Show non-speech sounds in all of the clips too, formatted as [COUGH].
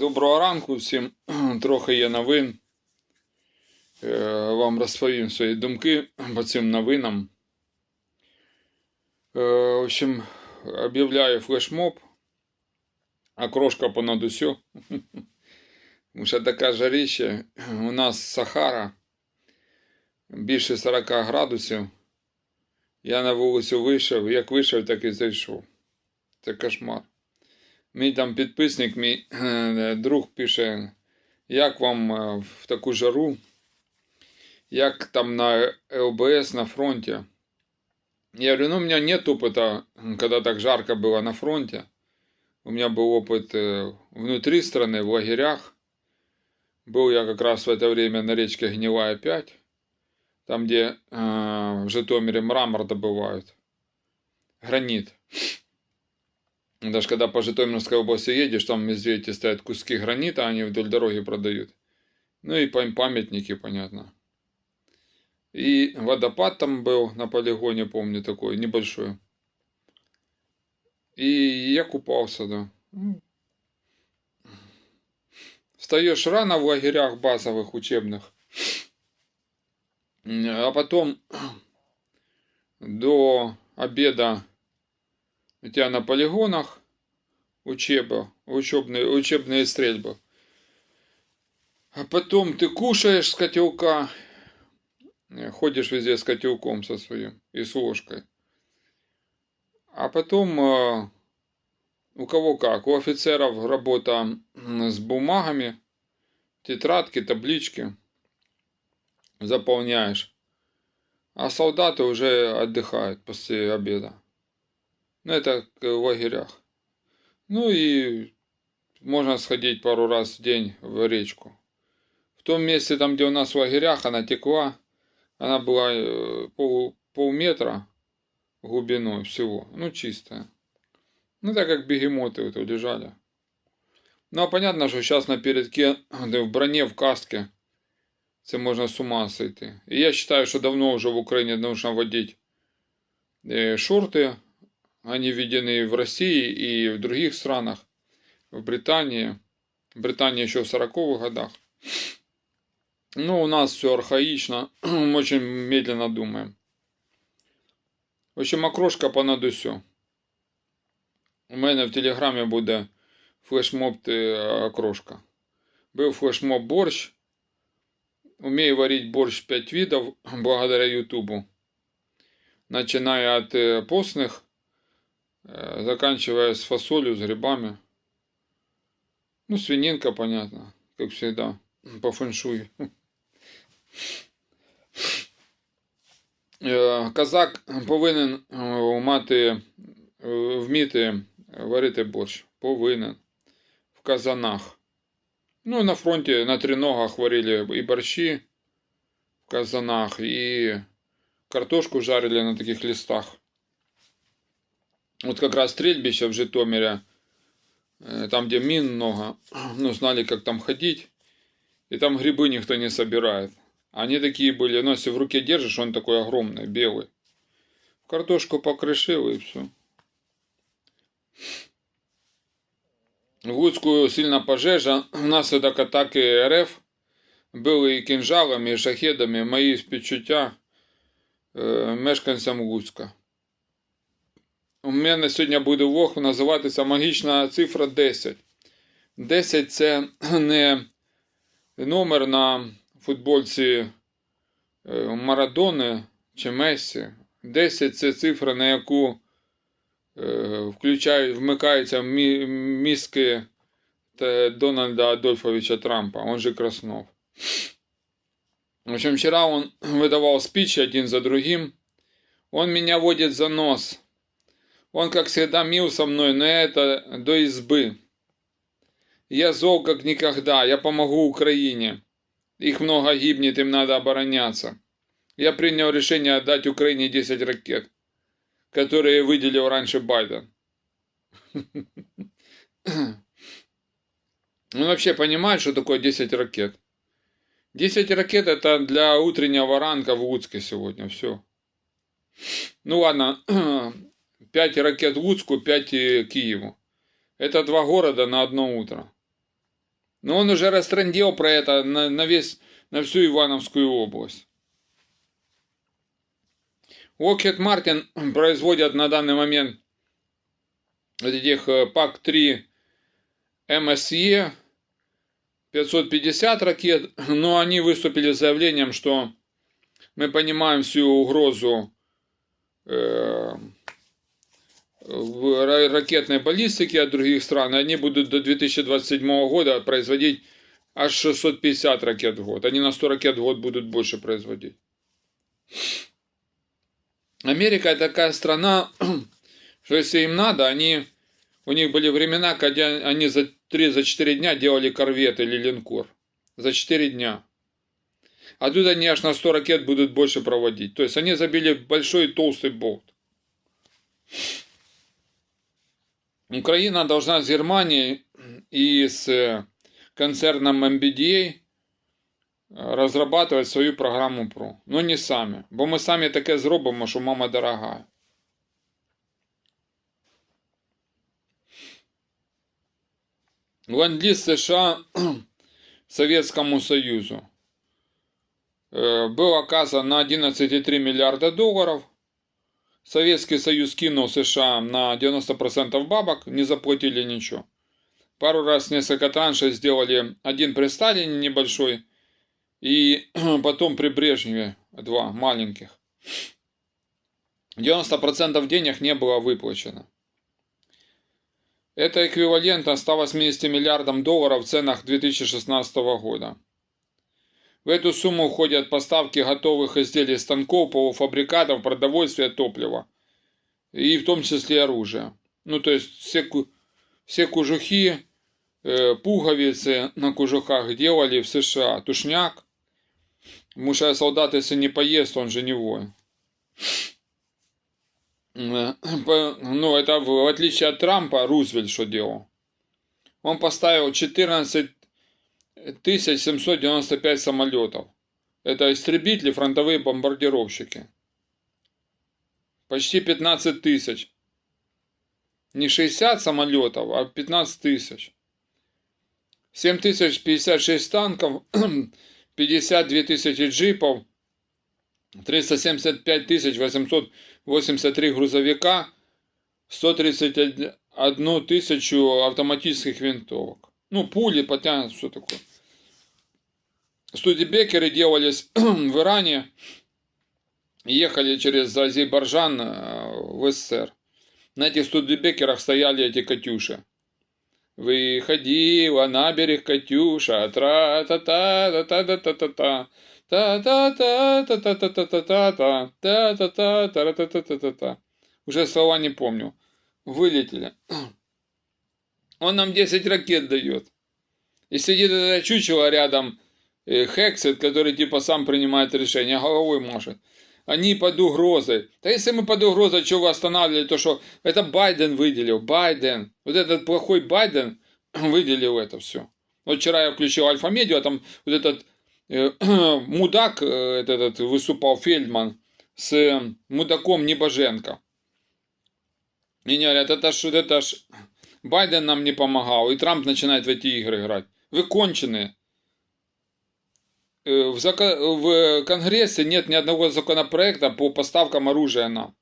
Доброго ранку всім. [CLEARS THROAT] Трохи є новин. Е, Вам розповім свої думки по цим новинам. Е, В общем, об'являю флешмоб. Окрошка понад усю. [LAUGHS] Тому що така жаріще. У нас Сахара. Більше 40 градусів. Я на вулицю вийшов. Як вийшов, так і зайшов. Це кошмар. Мій там підписник, мій е, друг пише, як вам е, в таку жару, як там на ЛБС на фронте. Я говорю, ну у меня нет опыта, когда так жарко было на фронте. У меня был опыт э, внутри страны, в лагерях. Был я как раз в это время на речке Гнилая 5, там, где э, в Житомире мрамор добывают, гранит. Даже когда по Житомирской области едешь, там везде стоят куски гранита, они вдоль дороги продают. Ну и пам- памятники, понятно. И водопад там был на полигоне, помню, такой небольшой. И я купался, да. Встаешь рано в лагерях базовых учебных, а потом до обеда тебя на полигонах учеба, учебные, учебные стрельбы. А потом ты кушаешь с котелка, ходишь везде с котелком со своим и с ложкой. А потом э, у кого как, у офицеров работа с бумагами, тетрадки, таблички заполняешь. А солдаты уже отдыхают после обеда. Ну, это к- в лагерях. Ну и можно сходить пару раз в день в речку. В том месте, там, где у нас в лагерях, она текла. Она была э, пол, полметра глубиной всего. Ну, чистая. Ну, так как бегемоты вот лежали. Ну, а понятно, что сейчас на передке, да в броне, в каске, це можна з ума сойти. І я считаю, що давно вже в Україні нужно вводить э, шорты, они введены в России и в других странах, в Британии. Британия еще в 40-х годах. Ну, у нас все архаично, [CLEARS THROAT] мы очень медленно думаем. В общем, окрошка понад усю. У мене в телеграмі буде флешмоб е, окрошка. Был флешмоб борщ. Умею варить борщ 5 видов благодаря [CLEARS THROAT] Ютубу. Начиная от э, постных Э, заканчивая с фасолью, с грибами. Ну, свининка, понятно, как всегда, по фэншую. Е, Казак повинен е, мати, е, вміти варити борщ. Повинен. В казанах. Ну, на фронті на треногах варили і борщі в казанах, і картошку жарили на таких листах. Вот как раз стрельбище в Житомире, э, там, где мин много, ну, знали, как там ходить, и там грибы никто не собирает. Они такие были, ну, если в руке держишь, он такой огромный, белый. В картошку покрышил и все. В Луцьку сильна пожежа. Внаслідок атаки РФ били і кінжалами, і шахедами мої співчуття е, мешканцям Луцька. У мене сьогодні буде влог називатися магічна цифра 10. 10 це [CLEARS THROAT] не номер на футболці е, Марадони чи Мессі. 10 це цифра, на яку е, включають, вмикаються мізки Дональда Адольфовича Трампа, он же Краснов. В общем, вчера он [CLEARS THROAT] выдавал спичи один за другим. Он меня водит за нос. Он, как всегда, мил со мной, но это до избы. Я зол, как никогда. Я помогу Украине. Их много гибнет, им надо обороняться. Я принял решение отдать Украине 10 ракет, которые выделил раньше Байден. [CLEARS THROAT] Он вообще понимает, что такое 10 ракет? 10 ракет это для утреннего ранка в Луцке сегодня. Все. Ну ладно, [CLEARS THROAT] 5 ракет Луцку, 5 Киеву. Это два города на одно утро. Но он уже растрендел про это на, на, весь, на всю Ивановскую область. Lockheed Martin [CLEARS THROAT] производят на данный момент этих ПАК-3 МСЕ 550 ракет, [CLEARS THROAT] но они выступили с заявлением, что мы понимаем всю угрозу э, в ракетной баллистики от других стран, они будут до 2027 года производить аж 650 ракет в год. Они на 100 ракет в год будут больше производить. Америка такая страна, [CLEARS THROAT] что если им надо, они, у них были времена, когда они за 3-4 дня делали корвет или линкор. За 4 дня. А тут они аж на 100 ракет будут больше проводить. То есть они забили большой толстый болт. Украина должна с Германией и с концерном MBDA розрабатувати свою програму ПРО. Ну не самі. Бо ми самі таке зробимо, що мама дорога. Ленд-лиз США Советскому Союзу был оказан на 11,3 миллиарда долларов. Советский Союз кинул США на 90% бабок, не заплатили ничего. Пару раз несколько траншей сделали один при Сталине небольшой, и [CLEARS THROAT] потом при Брежневе два маленьких. 90% денег не было выплачено. Это эквивалентно 180 миллиардам долларов в ценах 2016 года. В эту сумму входят поставки готовых изделий станков, полуфабрикатов, продовольствия, топлива. И в том числе оружия. Ну, то есть все, все кожухи, э, пуговицы на кожухах делали в США. Тушняк, Потому что солдат, если не поест, он же не воин. Э, ну, это в отличие от Трампа, Рузвельт что делал? Он поставил 14 795 самолетов. Это истребители, фронтовые бомбардировщики. Почти 15 тысяч. Не 60 самолетов, а 15 тысяч. 7056 танков, [CLEARS THROAT] 52 тысячи джипов, 375 тысяч 883 грузовика, 131 тысячу автоматических винтовок. Ну, пули потянут, все такое. Студибекеры делались [CLEARS THROAT] в Иране, ехали через Азербайджан э, в СССР. На этих студибекерах стояли эти «Катюши». Выходила на берег Катюша, тра-та-та-та-та-та-та-та. Та-та-та-та-та-та-та-та-та. Та-та-та-та-та-та-та-та. Уже слова не помню. Вылетели. [CLEARS THROAT] Он нам 10 ракет дает. И сидит это чучело рядом, Хексет, который типа сам принимает решение, головой машет они под угрозой. Да если мы под угрозой, что вы останавливали, то что это Байден выделил, Байден. Вот этот плохой Байден [CLEARS THROAT] выделил это все. Вот вчера я включил Альфа-медиа, а там вот этот э, [CLEARS THROAT] мудак, э, этот, выступал Фельдман с э, мудаком Небоженко. И они говорят, это ж, это ж Байден нам не помогал, и Трамп начинает в эти игры играть. Вы конченые. Э, в, зако... в Конгрессе нет ни одного законопроекта по поставкам оружия нам.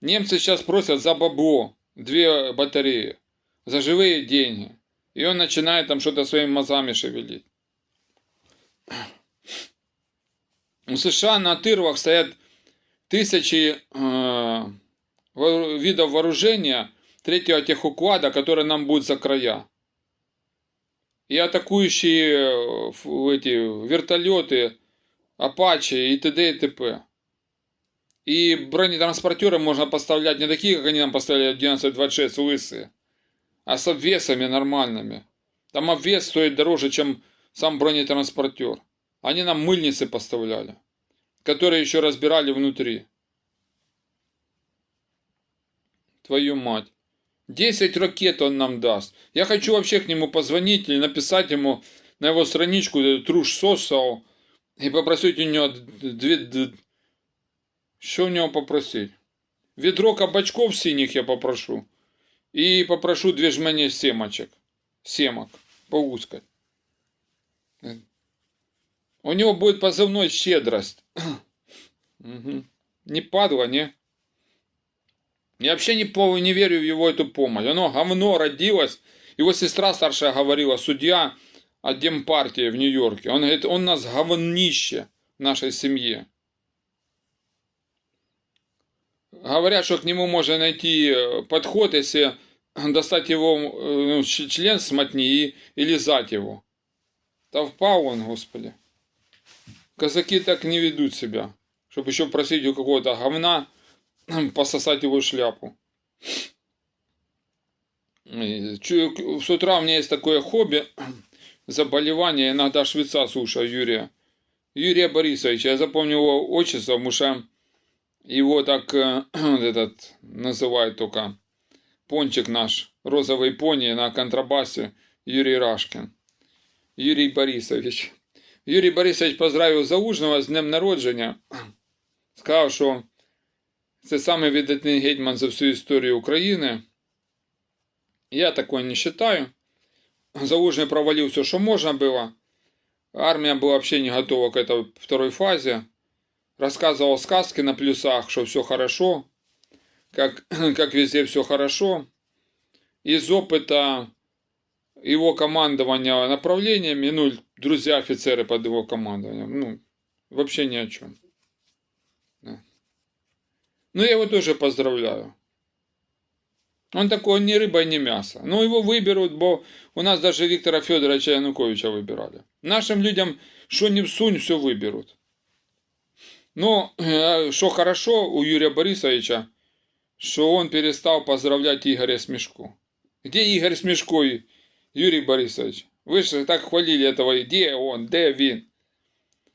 Немцы сейчас просят за бабло две батареи, за живые деньги. И он начинает там что-то своими мозгами шевелить. У США на тырвах стоят тысячи э, видов вооружения третьего техуклада, который нам будет за края и атакующие э, эти вертолеты, Апачи и т.д. и т.п. И бронетранспортеры можно поставлять не такие, как они нам поставляли 1126 лысые, а с обвесами нормальными. Там обвес стоит дороже, чем сам бронетранспортер. Они нам мыльницы поставляли, которые еще разбирали внутри. Твою мать. 10 ракет он нам даст. Я хочу вообще к нему позвонить или написать ему на его страничку Труш Сосал и попросить у него две... Что у него попросить? Ведро кабачков синих я попрошу. И попрошу две жмени семочек. Семок. поускать. У него будет позывной щедрость. [CLEARS THROAT] Угу. Не падла, не? Я вообще не, не верю в его эту помощь. Оно говно родилось. Его сестра старшая говорила, судья от Демпартии в Нью-Йорке. Он говорит, он нас говнище в нашей семье. Говорят, что к нему можно найти э, подход, если достать его э, ну, член с мотни и, и лизать его. Да впал он, господи. Казаки так не ведут себя, чтобы еще просить у какого-то говна [CLEARS THROAT] пососать его шляпу. С утра у меня есть такое хобби, [CLEARS THROAT] заболевание, иногда швеца слушаю Юрия. Юрия Борисовича, я запомнил его отчество, потому что его так э, [CLEARS THROAT] этот называют только пончик наш, розовый пони на контрабасе Юрий Рашкин. Юрий Борисович. Юрій Борисович поздравив Заужного з днем народження. Сказав, що це саме видатний гетьман за всю історію України. Я такое не считаю. Заужный провалил все, что можно было. Армия была вообще не готова к этой второй фазе. Рассказывал сказки на плюсах, что все хорошо, как, [CLEARS THROAT] как везде все хорошо. Из опыта его командования направлениями, ну, друзья офицеры под его командованием, ну, вообще ни о чем. Да. Ну, я его тоже поздравляю. Он такой ни рыба, ни мясо. Ну, его выберут, бо у нас даже Виктора Федоровича Януковича выбирали. Нашим людям, что не всунь, все выберут. Но, э, что хорошо у Юрия Борисовича, что он перестал поздравлять Игоря Смешко. Где Игорь Смешко Юрий Борисович, вы же так хвалили этого, где он, где вин.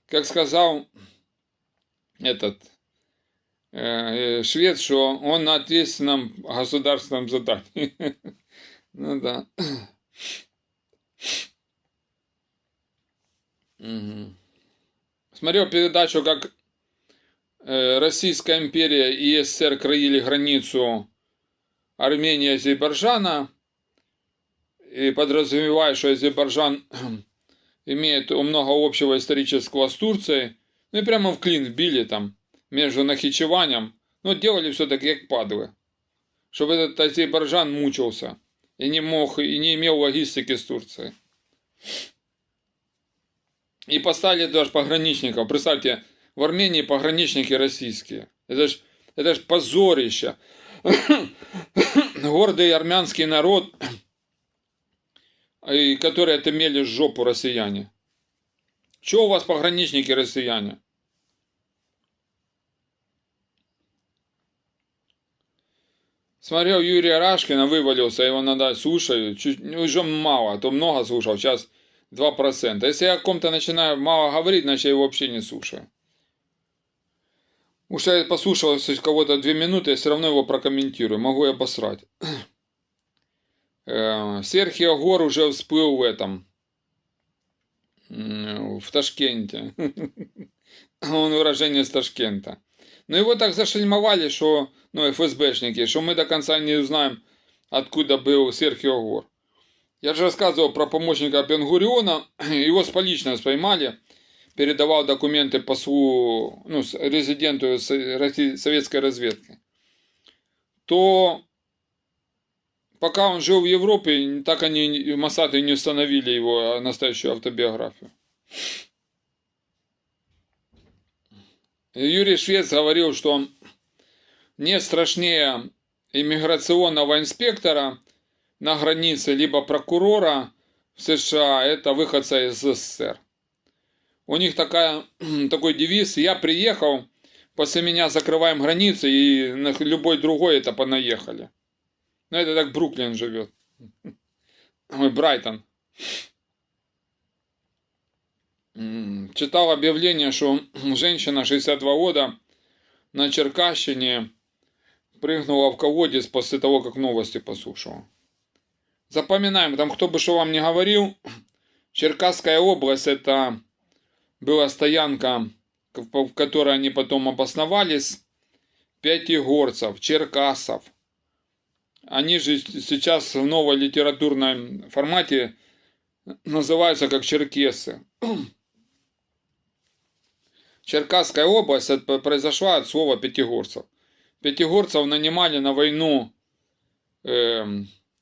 Как сказал этот э, швед, что он на ответственном государственном задании. [LAUGHS] ну да. Смотрел передачу, как э, Российская империя и СССР краили границу Армении и Азербайджана и подразумевая, что Азербайджан [CLEARS THROAT] имеет много общего исторического с Турцией, ну и прямо в клин вбили там между Нахичеванием, но делали все-таки как падлы, чтобы этот Азербайджан мучился и не мог, и не имел логистики с Турцией. И поставили даже пограничников. Представьте, в Армении пограничники российские. Это ж, это ж позорище. [COUGHS] Гордый армянский народ и которые отымели жопу россияне. Чего у вас пограничники россияне? Смотрел Юрия Рашкина, вывалился, его надо слушать, чуть, ну, уже мало, а то много слушал, сейчас 2%. Если я о ком-то начинаю мало говорить, значит я его вообще не слушаю. Уж я послушал кого-то две минуты, я все равно его прокомментирую, могу и обосрать. [CLEARS THROAT] Э, Серхио Гор уже всплыл в этом, в Ташкенте. [LAUGHS] Он выражение с Ташкента. Но его так зашельмовали, что, ну, ФСБшники, что мы до конца не узнаем, откуда был Серхио Гор. Я же рассказывал про помощника Бенгуриона, [CLEARS THROAT] его с поличным поймали, передавал документы послу, ну, резиденту советской разведки. То пока он жил в Европе, так они, Масады не установили его настоящую автобиографию. Юрий Швец говорил, что не страшнее иммиграционного инспектора на границе, либо прокурора в США, это выходца из СССР. У них такая, [CLEARS THROAT] такой девиз «Я приехал, после меня закрываем границы, и на любой другой это понаехали». Ну, это так Бруклин живет. [LAUGHS] Ой, Брайтон. Читал объявление, что [CLEARS THROAT] женщина 62 года на Черкащине прыгнула в колодец после того, как новости послушала. Запоминаем, там кто бы что вам не говорил, [CLEARS THROAT] Черкасская область это была стоянка, в которой они потом обосновались, пятигорцев, черкасов, они же сейчас в новой литературном формате называются как черкесы. [CLEARS THROAT] Черкасская область произошла от слова пятигорцев. Пятигорцев нанимали на войну э,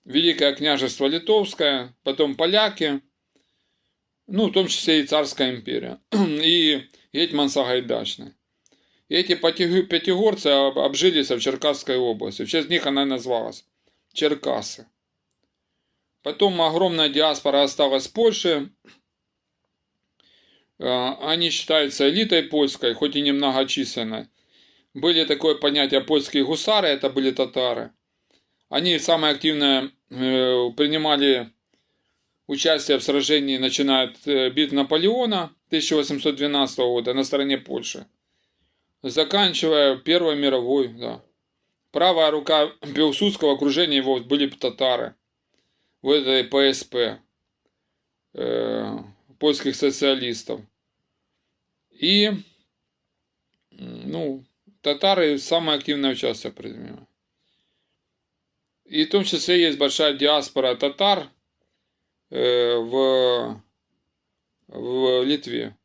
Великое княжество Литовское, потом поляки, ну, в том числе и Царская империя, [CLEARS THROAT] и Гетман Сагайдачный. И эти пятигорцы обжились в Черкасской области. В честь них она называлась Черкасы. Потом огромная диаспора осталась в Польше. А, они считаются элитой польской, хоть и немногочисленной. Были такое понятие польские гусары, это были татары. Они самое активное э, принимали участие в сражении, начиная от э, битв Наполеона 1812 года на стороне Польши, заканчивая Первой мировой, да. Правая рука [COUGHS] Пилсудского окружения его были татары в этой ПСП, э, польских социалистов. И, ну, татары самое активное участие принимают. И в том числе есть большая диаспора татар э, в, в Литве.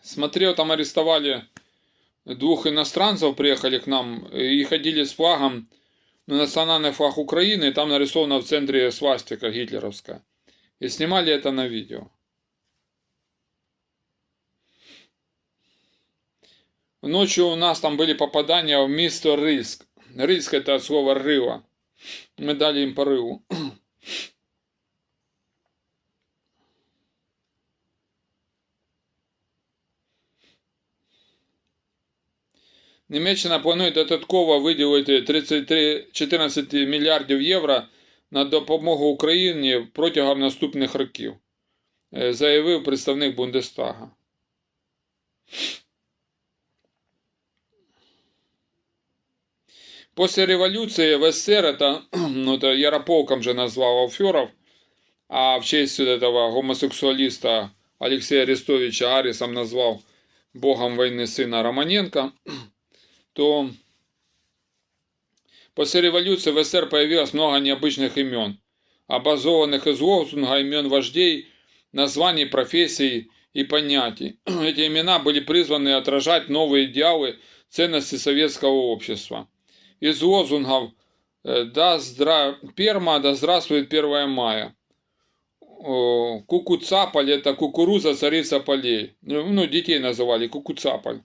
Смотрел, там арестовали двух иностранцев, приехали к нам и ходили с флагом, на национальный флаг Украины, там нарисовано в центре свастика гитлеровская. И снимали это на видео. Ночью у нас там были попадания в мистер Риск. Риск это от слова рыва. Мы дали им по рыву. Німеччина планує додатково виділити 33, 14 мільярдів євро на допомогу Україні протягом наступних років, заявив представник Бундестага. После революции в СССР, это, [CLEARS THROAT] ну, это Ярополком же назвал Алферов, а в честь этого гомосексуалиста Алексея Арестовича Арисом назвал богом войны сына Романенко, [CLEARS THROAT] то после революции в СССР появилось много необычных имен, образованных из лозунга имен вождей, названий, профессий и понятий. [CLEARS THROAT] Эти имена были призваны отражать новые идеалы, ценности советского общества. Из лозунгов э, «Да здра... Перма, да здравствует 1 мая», Кукуцапаль – это кукуруза, царица полей. Ну, детей называли Кукуцапаль.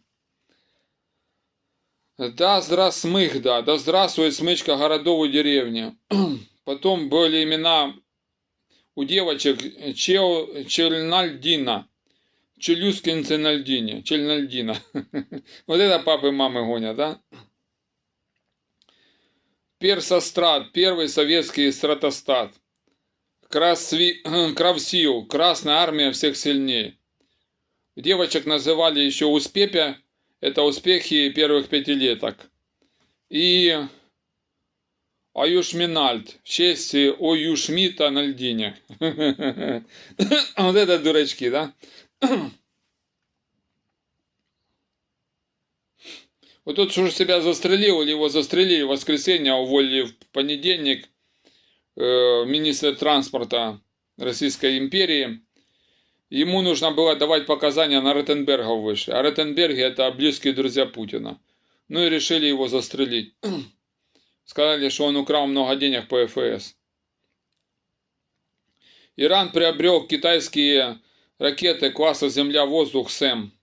Да здравствуй, да, да здравствует смычка городов и деревни. [CLEARS THROAT] Потом были имена у девочек Чел, Чельнальдина, Челюскин Ценальдине, Чельнальдина. [LAUGHS] Вот это папы и мамы гонят, да? Персострат, первый советский стратостат. Красви... [CLEARS THROAT] Кравсил, Красная армия всех сильнее. Девочек называли еще Успепя, это успехи первых пятилеток. И Аюшминальд в честь Оюшмита на льдине. [LAUGHS] Вот это дурачки, да? [CLEARS THROAT] Вот тот, что себя застрелил, или его застрелили в воскресенье, а уволили в понедельник, э, министр транспорта Российской империи, Ему нужно было давать показания на Ротенберга выше. А Ротенберги это близкие друзья Путина. Ну и решили его застрелить. [CLEARS THROAT] Сказали, что он украл много денег по ФС. Иран приобрел китайские ракеты класса Земля-воздух СЭМ.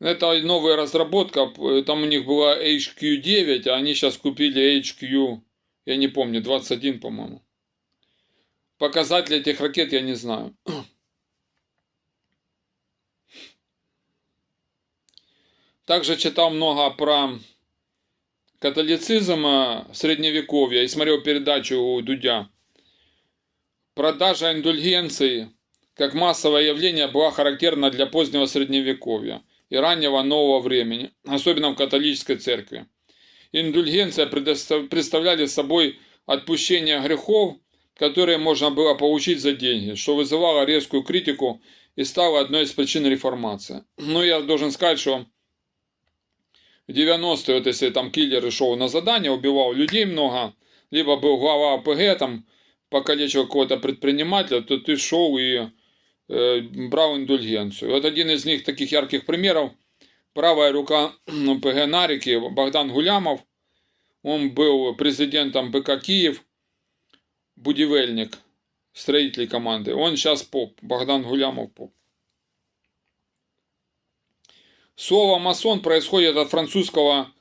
Это новая разработка, там у них была HQ9, а они сейчас купили HQ, я не помню, 21, по-моему. Показатели этих ракет я не знаю. [CLEARS THROAT] Также читал много про католицизм в средневековье и смотрел передачу у Дудя. Продажа индульгенции как массовое явление была характерна для позднего средневековья и раннего нового времени, особенно в католической церкви. Индульгенция представляли собой отпущение грехов которые можно было получить за деньги, что вызывало резкую критику и стало одной из причин реформации. Но я должен сказать, что в 90-е, вот если там киллеры шел на задание, убивал людей много, либо был глава АПГ, там, покалечил какого-то предпринимателя, то ты шел и брал индульгенцию. Вот один из них таких ярких примеров, правая рука ПГ Нарики, Богдан Гулямов, он был президентом БК Киев, будівельник, строитель команды. Он сейчас поп, Богдан Гулямов поп. Слово масон происходит от французского,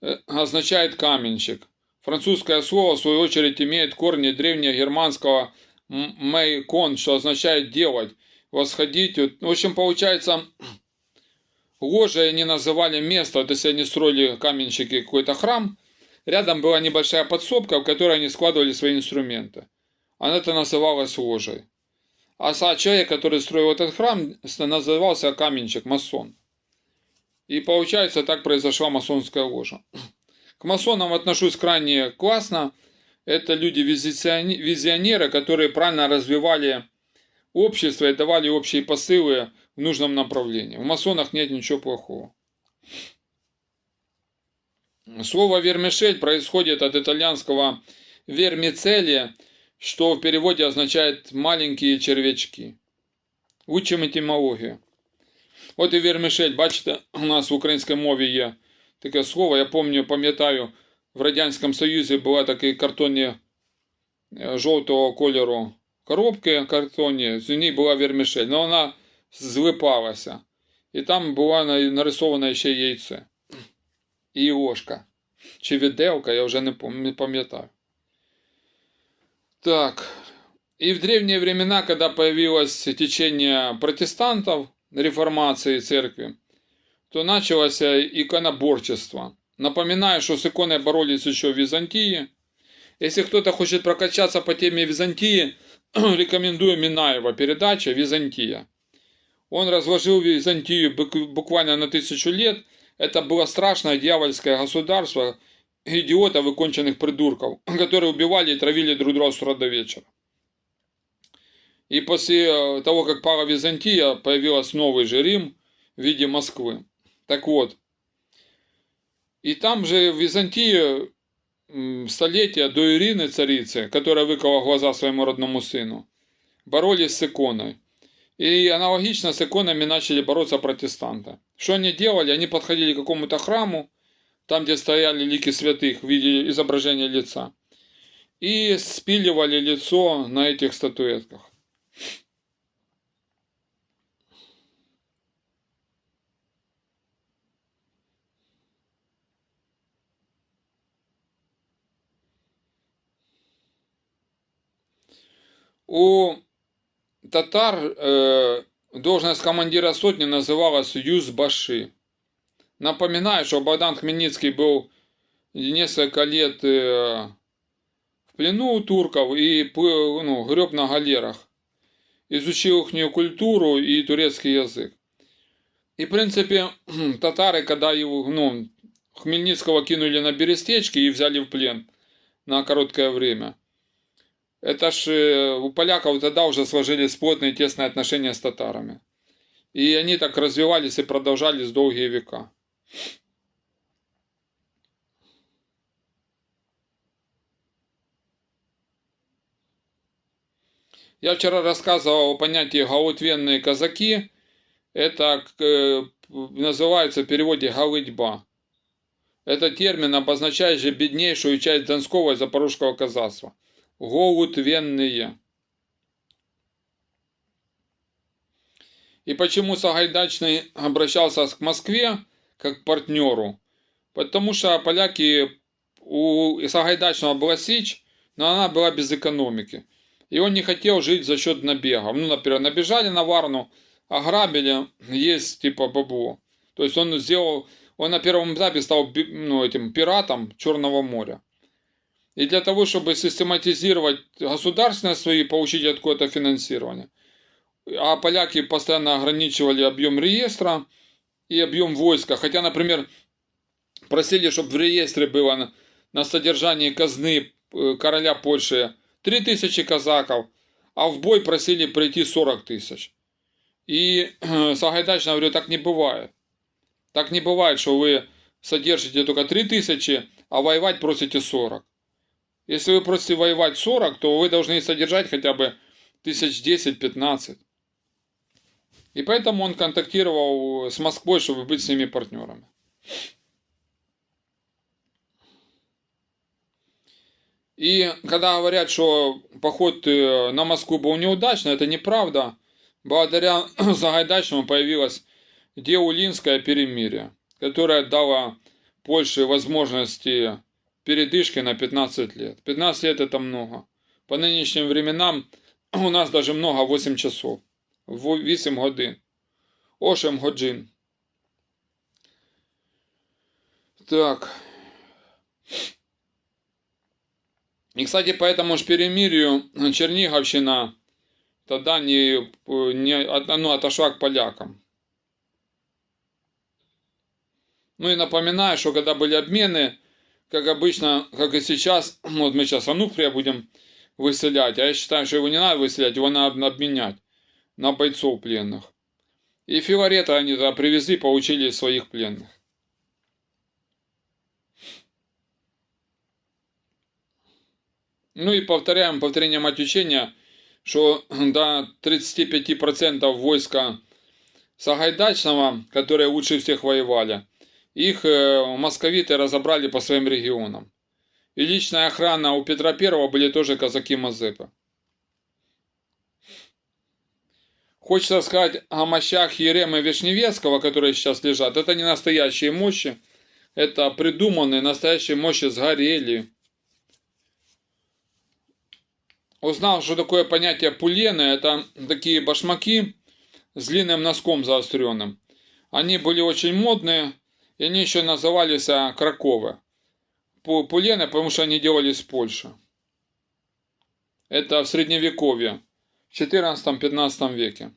э, означает каменщик. Французское слово, в свою очередь, имеет корни древнегерманского мейкон, что означает делать, восходить. В общем, получается, ложей они называли место, вот если они строили каменщики какой-то храм, рядом была небольшая подсобка, в которой они складывали свои инструменты. Она это называлась ложей. А человек, который строил этот храм, назывался каменщик, масон. И получается, так произошла масонская ложа. К масонам отношусь крайне классно. Это люди-визионеры, которые правильно развивали общество и давали общие посылы в нужном направлении. В масонах нет ничего плохого. Слово вермишель происходит от итальянского вермицелия, что в переводе означает маленькие червячки. Учим этимологию. От і вірмішель, бачите, у нас в українській мові є таке слово. Я пам'ятаю, пам'ятаю, в Радянському Союзі були такі картонні жовтого кольору коробки картонні, з ній була вірмішель, але вона злипалася. І там була нарисована ще яйце. І ложка. Чи віделка, я вже не пам'ятаю. Так. И в древние времена, когда появилось течение протестантов, реформации церкви, то началось иконоборчество. Напоминаю, что с иконой боролись еще в Византии. Если кто-то хочет прокачаться по теме Византии, [CLEARS THROAT] рекомендую Минаева передача «Византия». Он разложил Византию буквально на тысячу лет. Это было страшное дьявольское государство идиотов и конченых придурков, [CLEARS THROAT] которые убивали и травили друг друга с утра до вечера. И после э, того, как пала Византия, появилась новый же Рим в виде Москвы. Так вот, и там же в Византии столетия до Ирины, царицы, которая выкола глаза своему родному сыну, боролись с иконой. И аналогично с иконами начали бороться протестанты. Что они делали? Они подходили к какому-то храму, там, где стояли лики святых в виде изображения лица, и спиливали лицо на этих статуэтках. У татар э, должность командира сотни называлась Юзбаши. Напоминаю, что Богдан Хмельницкий был несколько лет э, в плену у турков и ну, греб на галерах. Изучил их культуру и турецкий язык. И, в принципе, [CLEARS THROAT] татары, когда его, ну, Хмельницкого кинули на берестечки и взяли в плен на короткое время – это ж э, у поляков тогда уже сложились плотные тесные отношения с татарами. И они так развивались и продолжались долгие века. Я вчера рассказывал о понятии гаутвенные казаки. Это э, называется в переводе галытьба. Это термин, обозначающий беднейшую часть Донского и Запорожского казацтва голутвенные. И почему Сагайдачный обращался к Москве как к партнеру? Потому что поляки, у Сагайдачного была сечь, но она была без экономики. И он не хотел жить за счет набегов. Ну, например, набежали на Варну, ограбили, есть типа бабло. То есть он сделал, он на первом этапе стал ну, этим пиратом Черного моря. И для того, чтобы систематизировать государственные свои, получить откуда-то финансирование. А поляки постоянно ограничивали объем реестра и объем войска. Хотя, например, просили, чтобы в реестре было на, на содержании казны э, короля Польши 3000 казаков, а в бой просили прийти 40 тысяч. И э, [CLEARS THROAT] Сагайдачно говорю, так не бывает. Так не бывает, что вы содержите только 3000, а воевать просите 40. Если вы просите воевать 40, то вы должны содержать хотя бы тысяч 10-15. И поэтому он контактировал с Москвой, чтобы быть с ними партнерами. И когда говорят, что поход э, на Москву был неудачный, это неправда. Благодаря [CLEARS THROAT] Загайдачному появилось Деулинское перемирие, которое дало Польше возможности передышки на 15 лет. 15 лет это много. По нынешним временам у нас даже много 8 часов. 8 годин. 8 годин. Так. И, кстати, по этому же перемирию Черниговщина тогда не, не ну, отошла к полякам. Ну и напоминаю, что когда были обмены, как обычно, как и сейчас, [CLEARS THROAT] вот мы сейчас Ануфрия будем выселять, а я считаю, что его не надо выселять, его надо обменять на бойцов пленных. И Филарета они тогда привезли, получили своих пленных. Ну и повторяем, повторение мать учения, что [CLEARS THROAT] до 35% войска Сагайдачного, которые лучше всех воевали, их э, московиты разобрали по своим регионам. И личная охрана у Петра Первого были тоже казаки-мазепы. Хочется сказать о мощах Еремы Вишневецкого, которые сейчас лежат. Это не настоящие мощи. Это придуманные, настоящие мощи сгорели. Узнал, что такое понятие пулены. Это такие башмаки с длинным носком заостренным. Они были очень модные. И они еще назывались а, Краковы. Пулены, потому что они делались в Польше. Это в Средневековье, в 14-15 веке.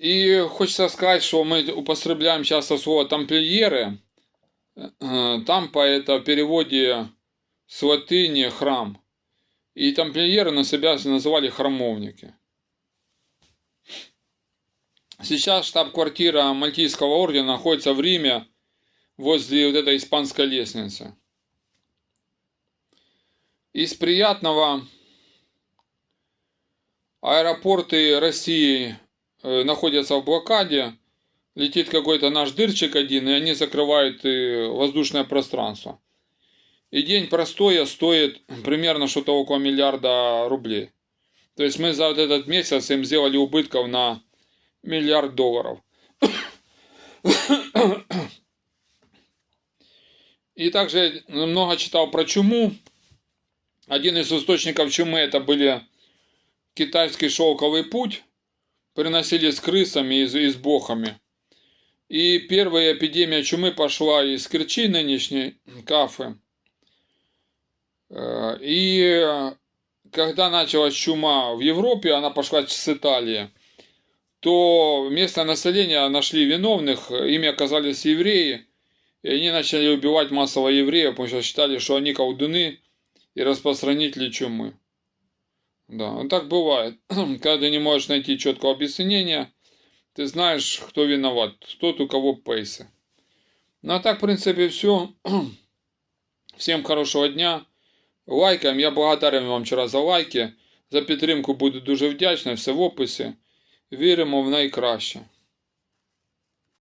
И хочется сказать, что мы употребляем часто слово тамплиеры. Э, там по это переводе с латыни храм. И тамплиеры на себя называли храмовники. Сейчас штаб-квартира Мальтийского ордена находится в Риме, возле вот этой испанской лестницы. Из приятного аэропорты России находятся в блокаде, летит какой-то наш дырчик один, и они закрывают э, воздушное пространство. И день простоя стоит примерно что-то около миллиарда рублей. То есть мы за вот этот месяц им сделали убытков на миллиард долларов. И также много читал про чуму. Один из источников чумы это были китайский шелковый путь приносили с крысами и, с бохами. И первая эпидемия чумы пошла из Керчи нынешней, Кафы. Э, и когда началась чума в Европе, она пошла с Италии, то местное население нашли виновных, ими оказались евреи, и они начали убивать массово евреев, потому что считали, что они колдуны и распространители чумы. Да, вот так бывает. [CLEARS THROAT] Когда ты не можешь найти четкого объяснения, ты знаешь, кто виноват, тот, у кого пейсы. Ну а так, в принципе, все. [CLEARS THROAT] Всем хорошего дня. Лайкаем. Я благодарен вам вчора за лайки. За підтримку буду дуже вдячний. Все в описі. Віримо в найкраще.